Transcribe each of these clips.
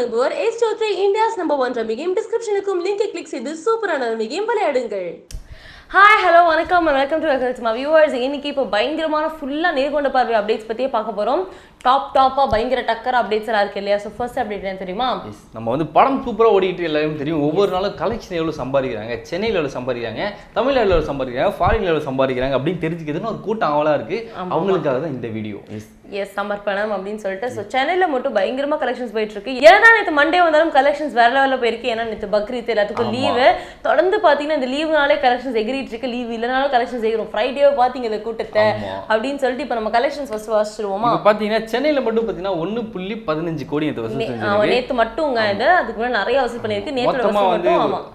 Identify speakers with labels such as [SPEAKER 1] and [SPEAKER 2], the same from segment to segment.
[SPEAKER 1] வழங்குவோர் ஏஸ் சோத்ரே India's number one ரமிகையும் டிஸ்கிரிப்ஷனுக்கும் லிங்கை கிளிக் செய்து சூப்பரான ரமிகையும் விளையாடுங்கள். ஹாய் ஹலோ வணக்கம். வெல்கம் டு வெல்கம் வியூவர்ஸ் இன்னைக்கு இப்போ பயங்கரமான ஃபுல்லாக நேர்கொண்ட பார்வை அப்டேட்ஸ் பற்றியே பார்க்க போகிறோம் டாப் டாப்பாக பயங்கர டக்கர் அப்டேட்ஸ் எல்லாம் இருக்கு இல்லையா? ஸோ ஃபர்ஸ்ட் அப்டேட் என்ன தெரியுமா.
[SPEAKER 2] நம்ம வந்து படம் சூப்பராக ஓடிட்டு எல்லாரும் தெரியும். ஒவ்வொரு நாளும் கலெக்ஷன் எவ்வளோ சம்பாதிக்கிறாங்க? சென்னையில் எவ்வளோ சம்பாதிக்கிறாங்க? தமிழ்நாட்டில் எவ்வளோ சம்பாதிக்கிறாங்க? ஃபாரின்ல எவ்வளோ சம்பாதிக்கிறாங்க? அப்படின்னு தெரிஞ்சுக்கிறதுன்னு ஒரு கூட்டம் அவலாக இருக்கு. அவங்களுக்காக தான் இந்த வீடியோ எஸ்
[SPEAKER 1] சமர்ப்பணம் அப்படின்னு சொல்லிட்டு. ஸோ சென்னையில் மட்டும் பயங்கரமா கலெக்ஷன்ஸ் போயிட்டு இருக்கு ஏன்னா நேற்று மண்டே வந்தாலும் கலெக்ஷன்ஸ் வேற லெவலில் போயிருக்கு? ஏன்னா நேற்று பக்ரீத் எல்லாத்துக்கும் லீவு தொடர்ந்து பார்த்தீங்கன்னா இந்த லீவுனாலே கலெக்ஷன்ஸ் எகிரிட்டு இருக்கு. லீவ் இல்லைனாலும் கலெக்ஷன்ஸ் எகிரும். ஃப்ரைடேவை பார்த்தீங்க இந்த கூட்டத்தை. அப்படின்னு சொல்லிட்டு இப்போ நம்ம கலெக்ஷன்ஸ் ஃபர்ஸ்ட் வாசிச்சிருவோமா?
[SPEAKER 2] பார்த்தீங்கன்னா சென்னையில் மட்டும் பார்த்தீங்கன்னா ஒன்று புள்ளி பதினஞ்சு கோடி
[SPEAKER 1] நேத்து மட்டும்ங்க இது. அதுக்கு முன்னாடி நிறைய வசூல் பண்ணியிருக்கு நேற்று
[SPEAKER 2] வந்து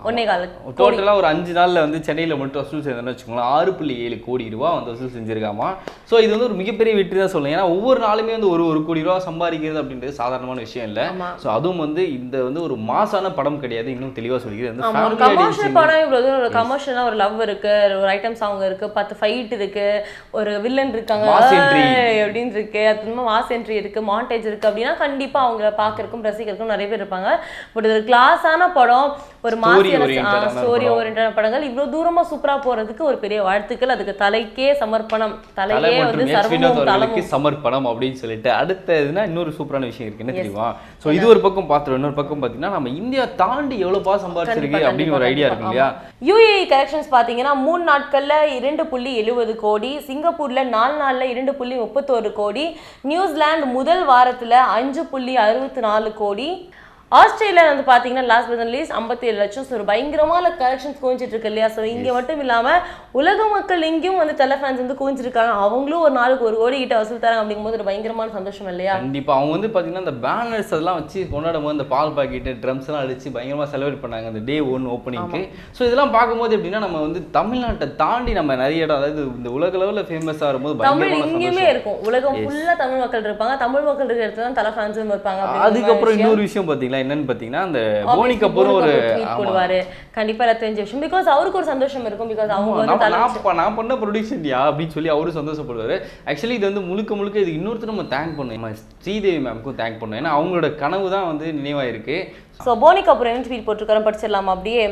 [SPEAKER 1] ஒன்னே கால
[SPEAKER 2] டோட்டலாக ஒரு அஞ்சு நாளில் வந்து சென்னையில் மட்டும் வசூல் செய்தோம்னு வச்சுக்கோங்களேன். ஆறு புள்ளி ஏழு கோடி ரூபா வந்து வசூல் செஞ்சிருக்காமா. ஸோ இது வந்து ஒரு மிகப்பெரிய வெற்றி தான் சொல்லலாம் ஏன்னா ஒவ்வொரு நாளுமே வந்து ஒரு ஒரு கோடி ரூபா சம்பாதிக்கிறது அப்படின்றது சாதாரணமான விஷயம் இல்லை. ஸோ அதுவும் வந்து இந்த வந்து ஒரு மாசான படம் கிடையாது. இன்னும் தெளிவாக சொல்லிக்கிறது
[SPEAKER 1] ஒரு கமர்ஷியல் படம் இவ்வளவு தூரம் ஒரு கமர்ஷியலா ஒரு லவ் இருக்கு ஒரு ஐட்டம் சாங் இருக்கு பத்து ஃபைட் இருக்கு ஒரு வில்லன் இருக்காங்க அப்படின்னு இருக்கு. அது மாஸ் என்ட்ரி இருக்கு மாண்டேஜ் இருக்கு அப்படின்னா கண்டிப்பா அவங்கள பாக்குறதுக்கும் ரசிக்கிறதுக்கும் நிறைய பேர் இருப்பாங்க. பட் ஒரு கிளாஸான படம் ஒரு மாசியான ஸ்டோரி. ஓரியன்டான படங்கள். இவ்வளவு தூரமா சூப்பரா போறதுக்கு ஒரு பெரிய வாழ்த்துக்கள். அதுக்கு தலைக்கே சமர்ப்பணம்.
[SPEAKER 2] தலை
[SPEAKER 1] தலையே வந்து சர்வமும்
[SPEAKER 2] வினோத் அவர்களுக்கு சமர்ப்பணம் அப்படின்னு சொல்லிட்டு அடுத்ததுன்னா இன்னொரு சூப்பரான விஷயம் இருக்கு. என்ன தெரியுமா? ஸோ இது ஒரு பக்கம் பார்த்துருவோம் இன்னொரு பக்கம் பார்த்தீங்கன்னா நம்ம இந்தியா தாண்டி எவ்வளோப்பா சம்பாதிச்சிருக்கு அப்படின்னு ஒரு ஐடியா இருக்கு இல்லையா?
[SPEAKER 1] யூஏஇ கலெக்ஷன்ஸ் பார்த்தீங்கன்னா மூணு நாட்கள்ல இரண்டு புள்ளி எழுபது கோடி சிங்கப்பூர்ல நாலு நாள்ல இரண்டு புள்ளி முப்பத்தோரு கோடி நியூசிலாந்து முதல் வாரத்துல அஞ்சு புள்ளி அறுபத்தி நாலு கோடி ஆஸ்திரேலியா வந்து பார்த்தீங்கன்னா லாஸ்ட் பட் லீஸ்ட் ஐம்பத்தி ஏழு லட்சம். ஸோ பயங்கரமான கலெக்ஷன்ஸ் குவிஞ்சிட்டு இருக்கு இல்லையா? ஸோ இங்கே மட்டும் இல்லாம உலக மக்கள் இங்கேயும் வந்து தலை ஃபேன்ஸ் வந்து குவிஞ்சிருக்காங்க. அவங்களும் ஒரு நாளுக்கு ஒரு கோடி கிட்ட வசூல் தராங்க அப்படிங்கும்போது ஒரு பயங்கரமான சந்தோஷம் இல்லையா?
[SPEAKER 2] கண்டிப்பா. அவங்க வந்து பாத்தீங்கன்னா இந்த பேனர்ஸ் அதெல்லாம் வச்சு கொண்டாடும் போது இந்த பால் பாக்கெட் ட்ரம்ஸ் எல்லாம் அடிச்சு பயங்கரமா செலிப்ரேட் பண்ணாங்க. அந்த டே ஒன் ஓப்பனிங்க்கு ஸோ இதெல்லாம் பார்க்கும்போது எப்படின்னா நம்ம வந்து தமிழ்நாட்டை தாண்டி நம்ம நிறைய இடம் அதாவது இந்த உலக லெவலில் ஃபேமஸாக வரும்போது
[SPEAKER 1] தமிழ் இங்கேயுமே இருக்கும். உலகம் ஃபுல்லா தமிழ் மக்கள் இருப்பாங்க. தமிழ் மக்கள் இருக்கிற இடத்துல தான் தலை ஃபேன்ஸும் இருப்பாங்க
[SPEAKER 2] அதுக்கப்புறம் இன்னொரு விஷயம் என்னன்னு பாத்தீங்கன்னா அந்த போனி ஒரு
[SPEAKER 1] கபூர்
[SPEAKER 2] ஆமா.
[SPEAKER 1] போடுவாரு. கண்டிப்பா தெரிஞ்ச விஷயம். பிகாஸ் அவருக்கு ஒரு சந்தோஷம் இருக்கும். பிகாஸ் அவங்க வந்து
[SPEAKER 2] நான் நான் பண்ண ப்ரொடியூசன்யா அப்படின்னு சொல்லி அவரும் சந்தோஷப்படுவாரு. ஆக்சுவலி இது வந்து முழுக்க முழுக்க இது இன்னொருத்தர் நம்ம தேங்க் பண்ணணும். நம்ம ஸ்ரீதேவி மேம்க்கும் தேங்க் பண்ணணும். ஏன்னா அவங்களோட கனவு தான் வந்து நினைவாயிருக்கு.
[SPEAKER 1] ஸோ போனி கபூர் என்ன ட்வீட் போட்டிருக்காரு படிச்சிடலாம் அப்படியே.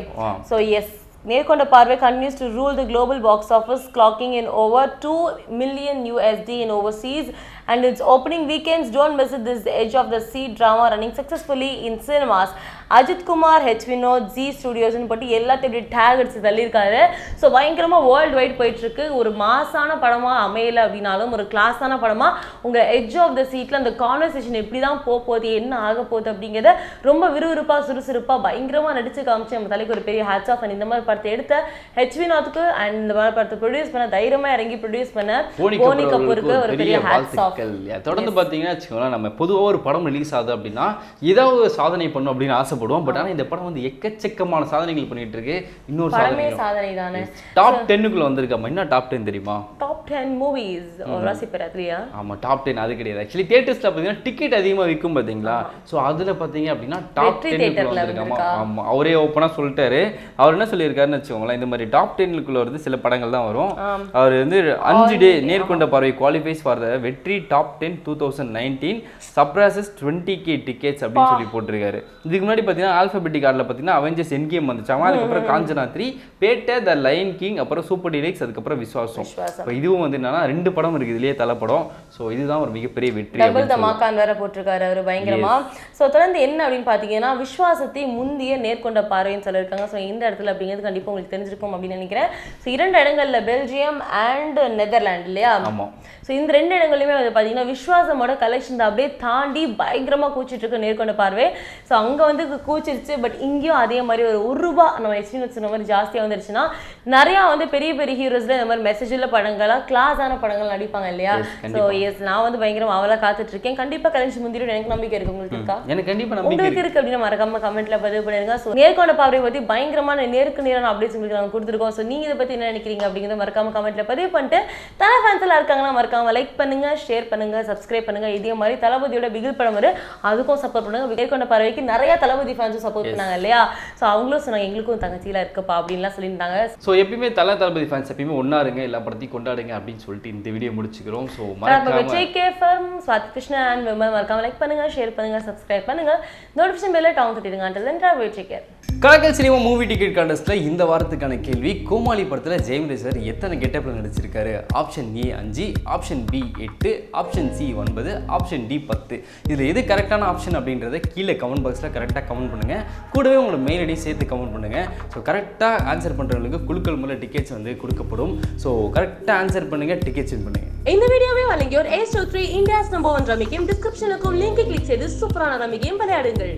[SPEAKER 1] So yes Neerkonda Parve continues to rule the global box office, clocking in over 2 million USD in overseas. And its opening weekends, don't miss it. This is the Edge of the Sea drama running successfully in cinemas. Ajith Kumar H Vinoth Zee ஸ்டுடியோஸ்னு போட்டு எல்லாத்தையும் இப்படி tag அடிச்சு தள்ளியிருக்காரு. So பயங்கரமா world wide போயிட்டு இருக்கு ஒரு மாசான படமா அமையல அப்படின்னாலும் ஒரு கிளாஸான படமா உங்க எட்ஜ் ஆஃப் த சீட்ல அந்த கான்வர்சேஷன் எப்படி தான் போக போகுது என்ன ஆக போகுது அப்படிங்கிறத ரொம்ப விறுவிறுப்பா சுறுசுறுப்பா பயங்கரமா நடிச்சு காமிச்சு நம்ம தலைக்கு ஒரு பெரிய ஹேட்ஸ் ஆஃப் இந்த மாதிரி படத்தை எடுத்த ஹெச் வினோத்துக்கு அண்ட் இந்த மாதிரி படத்தை ப்ரொடியூஸ் பண்ண தைரியமா இறங்கி ப்ரொடியூஸ் பண்ண
[SPEAKER 2] போனி
[SPEAKER 1] போனி
[SPEAKER 2] கபூர்
[SPEAKER 1] கபூருக்கு ஒரு பெரிய ஹேட்ஸ் ஆஃப்?
[SPEAKER 2] தொடர்ந்து பார்த்தீங்கன்னா வச்சுக்கோங்களேன் நம்ம பொதுவாக ஒரு படம் ரிலீஸ் ஆகுது அப்படின்னா ஏதாவது ஒரு சாதனை பண்ணும் அப்படின்னு ஆசைப்படுவோம் பட் ஆனால் இந்த படம் வந்து எக்கச்சக்கமான சாதனைகள் பண்ணிட்டு இருக்கு இன்னொரு சாதனை
[SPEAKER 1] சாதனை தானே
[SPEAKER 2] டாப் டென்னுக்குள்ள வந்திருக்காமா என்ன டாப் டென் தெரியுமா?
[SPEAKER 1] டாப் டென் மூவிஸ் ரசிப்பர் அதுலையா?
[SPEAKER 2] ஆமா டாப் டென் அது கிடையாது. ஆக்சுவலி தியேட்டர்ஸ்ல பார்த்தீங்கன்னா டிக்கெட் அதிகமாக விற்கும் பார்த்தீங்களா ஸோ அதுல பார்த்தீங்க அப்படின்னா டாப் டென்னுக்குள்ள வந்திருக்காமா
[SPEAKER 1] வந்திருக்கா?
[SPEAKER 2] ஆமா அவரே ஓப்பனாக சொல்லிட்டாரு. அவர் என்ன சொல்லியிருக்காருன்னு வச்சுக்கோங்களேன் இந்த மாதிரி டாப் டென்னுக்குள்ள வந்து சில படங்கள் தான் வரும். அவர் வந்து அஞ்சு டே நேர்கொண்ட பார்வை குவாலிஃபைஸ் ஃபார் த வெற்றி top ten two thousand nineteen surpasses twenty K tickets அப்படின்னு சொல்லி போட்டிருக்காரு. இதுக்கு முன்னாடி பார்த்தீங்கன்னா ஆல்பபெட்டிக் கார்டில் பார்த்தீங்கன்னா அவெஞ்சர்ஸ் என் கேம் வந்துச்சாமா அதுக்கப்புறம் Kanchana three Petta the lion king அப்புறம் சூப்பர் டிலக்ஸ் அதுக்கப்புறம் விஸ்வாசம். இப்போ இதுவும் வந்து என்னன்னா ரெண்டு படம் இருக்குது இதுலயே தலை படம் ஸோ இதுதான் ஒரு மிகப்பெரிய வெற்றி
[SPEAKER 1] டபுள். தமாக்கான் வேற போட்டிருக்காரு அவர் பயங்கரமா. ஸோ தொடர்ந்து என்ன அப்படின்னு பார்த்தீங்கன்னா விஸ்வாசத்தை முந்திய நேர்கொண்ட பார்வைன்னு சொல்லியிருக்காங்க. ஸோ இந்த இடத்துல அப்படிங்கிறது கண்டிப்பாக உங்களுக்கு தெரிஞ்சிருக்கும் அப்படின்னு நினைக்கிறேன். ஸோ இரண்டு இடங்கள்ல பெல்ஜியம் அண்ட் நெதர்லாந்து இல்லையா?
[SPEAKER 2] ஆமா.
[SPEAKER 1] ஸோ இந்த ரெண்டு இடங்கள்லையுமே வந்து பார்த்தீங்கன்னா விஸ்வாசமோட கலெக்ஷன் அப்படியே தாண்டி பயங்கரமா கூச்சிட்டு இருக்கு நேர்கொண்ட பார்வை. ஸோ அங்க வந்து கூச்சிருச்சு பட் இங்கேயும் அதே மாதிரி ஒரு ஒரு ரூபா நம்ம எஸ்டிமேட் சொன்ன மாதிரி ஜாஸ்தியாக வந்துருச்சுன்னா நிறையா வந்து பெரிய பெரிய ஹீரோஸ்ல இந்த மாதிரி மெசேஜில் படங்களா கிளாஸான படங்கள் நடிப்பாங்க இல்லையா? ஸோ. எஸ் நான் வந்து பயங்கரமா அவளா காத்துட்டு இருக்கேன் கண்டிப்பா கலெக்ஷன் முந்திரும் எனக்கு நம்பிக்கை இருக்கு. உங்களுக்கு இருக்கா?
[SPEAKER 2] எனக்கு கண்டிப்பா நம்பிக்கை
[SPEAKER 1] உங்களுக்கு இருக்கு. அப்படின்னு மறக்காம கமெண்ட்ல பதிவு பண்ணிருங்க. ஸோ நேர்கொண்ட பார்வை பத்தி பயங்கரமான நேருக்கு நேரான அப்டேட்ஸ் உங்களுக்கு நாங்கள் கொடுத்துருக்கோம். ஸோ நீங்க இதை பத்தி என்ன நினைக்கிறீங்க அப்படிங்கிறத மறக்காம கமெண்ட்ல பதிவு பண்ணிட்டு தலை ஃபேன்ஸ் எல்லாம் இருக்காங்கன்னா மறக்காம லைக் பண்ணுங்க ஷேர் பண்ணுங்க சப்ஸ்கிரைப் பண்ணுங்க. இதே மாதிரி தளபதியோட பிகில் படம் வரும் அதுக்கும் சப்போர்ட் பண்ணுங்க. நேர்கொண்ட பார்வைக்கு நிறைய தளபதி ஃபேன்ஸும் சப்போர்ட் பண்ணாங்க இல்லையா? ஸோ அவங்களும் சொன்னாங்க எங்களுக்கும் தங்கச்சியில இருக்குப்பா அப்படின்லாம் சொல்லியிருந்தாங்க.
[SPEAKER 2] ஸோ எப்பயுமே தலை தளபதி ஃபேன்ஸ் எப்பயுமே ஒன்றா இருங்க எல்லா படத்தையும் கொண்டாடுங்க அப்படின்னு சொல்லிட்டு இந்த வீடியோ முடிச்சுக்கிறோம். ஸோ
[SPEAKER 1] மறக்காம
[SPEAKER 2] மறக்காம
[SPEAKER 1] J K firm Swathi Krishnan and Vimal மறக்காம லைக் பண்ணுங்க ஷேர் பண்ணுங்க சப்ஸ்கிரைப் சப்ஸ்கிரைப் பண்ணுங்க நோட்டிஃபிகேஷன் பெல்ல டவுன் தட்டிடுங்க until then
[SPEAKER 2] Kalakkal cinema movie ticket கான்டெஸ்ட்ல இந்த வாரத்துக்கான கேள்வி கோமாளி படத்தில் ஜெயம் ரவி சார் எத்தனை கெட்டப்பில் நடிச்சிருக்காரு? ஆப்ஷன் ஏ அஞ்சு ஆப்ஷன் பி எட்டு ஆப்ஷன் சி ஒன்பது ஆப்ஷன் டி பத்து. இதில் எது கரெக்டான ஆப்ஷன் அப்படின்றத கீழே கமெண்ட் பாக்ஸில் கரெக்டாக கமெண்ட் பண்ணுங்க. கூடவே உங்களோட மெயில் ஐடி சேர்த்து கமெண்ட் பண்ணுங்கள் ஸோ கரெக்டாக ஆன்சர் பண்ணுறவங்களுக்கு குழுக்கள் மூலம் டிக்கெட்ஸ் வந்து கொடுக்கப்படும். ஸோ கரெக்டாக ஆன்சர் பண்ணுங்கள் டிக்கெட்ஸ் வின் பண்ணுங்கள்
[SPEAKER 1] இந்த வீடியோவை வழங்கியோர் ace two three India's number one ரமிக்கையும் டிஸ்கிரிப்ஷனுக்கும் லிங்க் கிளிக் செய்து சூப்பரான ரமிக்கையும் விளையாடுங்கள்.